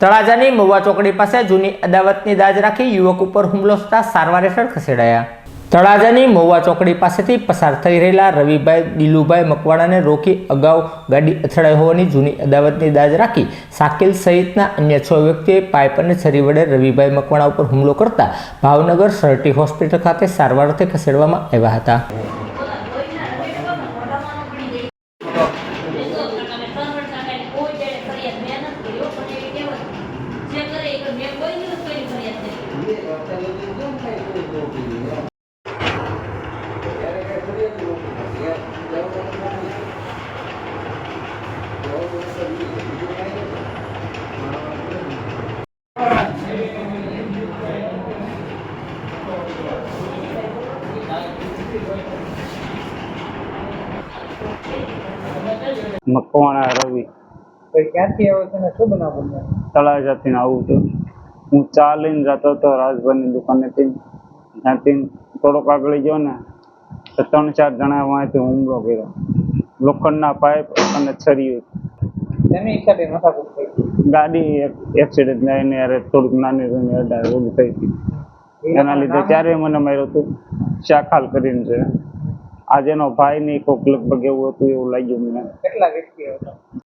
તળાજાની મહુવા ચોકડી પાસે જૂની અદાવતની દાજ રાખી યુવક ઉપર હુમલો થતા સારવાર હેઠળ ખસેડાયા. તળાજાની મહુવા ચોકડી પાસેથી પસાર થઈ રહેલા રવિભાઈ દિલુભાઈ મકવાણાને રોકી અગાઉ ગાડી અથડાઈ હોવાની જૂની અદાવતની દાજ રાખી સાકિલ સહિતના અન્ય છ વ્યક્તિએ પાઇપ અને છરી વડે રવિભાઈ મકવાણા ઉપર હુમલો કરતા ભાવનગર સરટી હોસ્પિટલ ખાતે સારવાર અર્થે ખસેડવામાં આવ્યા હતા. મકવાણા રવિ. ક્યાંથી આવો છો ને? શું બનાવો તળાજાથી આવું છું. હું ચા લઈને જતો હતો રાજભાઈની દુકાનેથી ત્યાંથી થોડોક આગળ ગયો ને તો ત્રણ ચાર જણા વાંથી હુમલો કર્યો. લોખંડના પાઇપ અને ગઈ. ગાડી એક્સિડન્ટ થઈને યારે થોડુંક નાની નાની અડાર ઓલી થઈ હતી એના લીધે ત્યારે મને માર્યો હતું શાખાલ કરીને છે. આજેનો ભાઈ ની કોક લગભગ એવું હતું એવું લાગ્યું મને. કેટલા વ્યક્તિઓ હતા?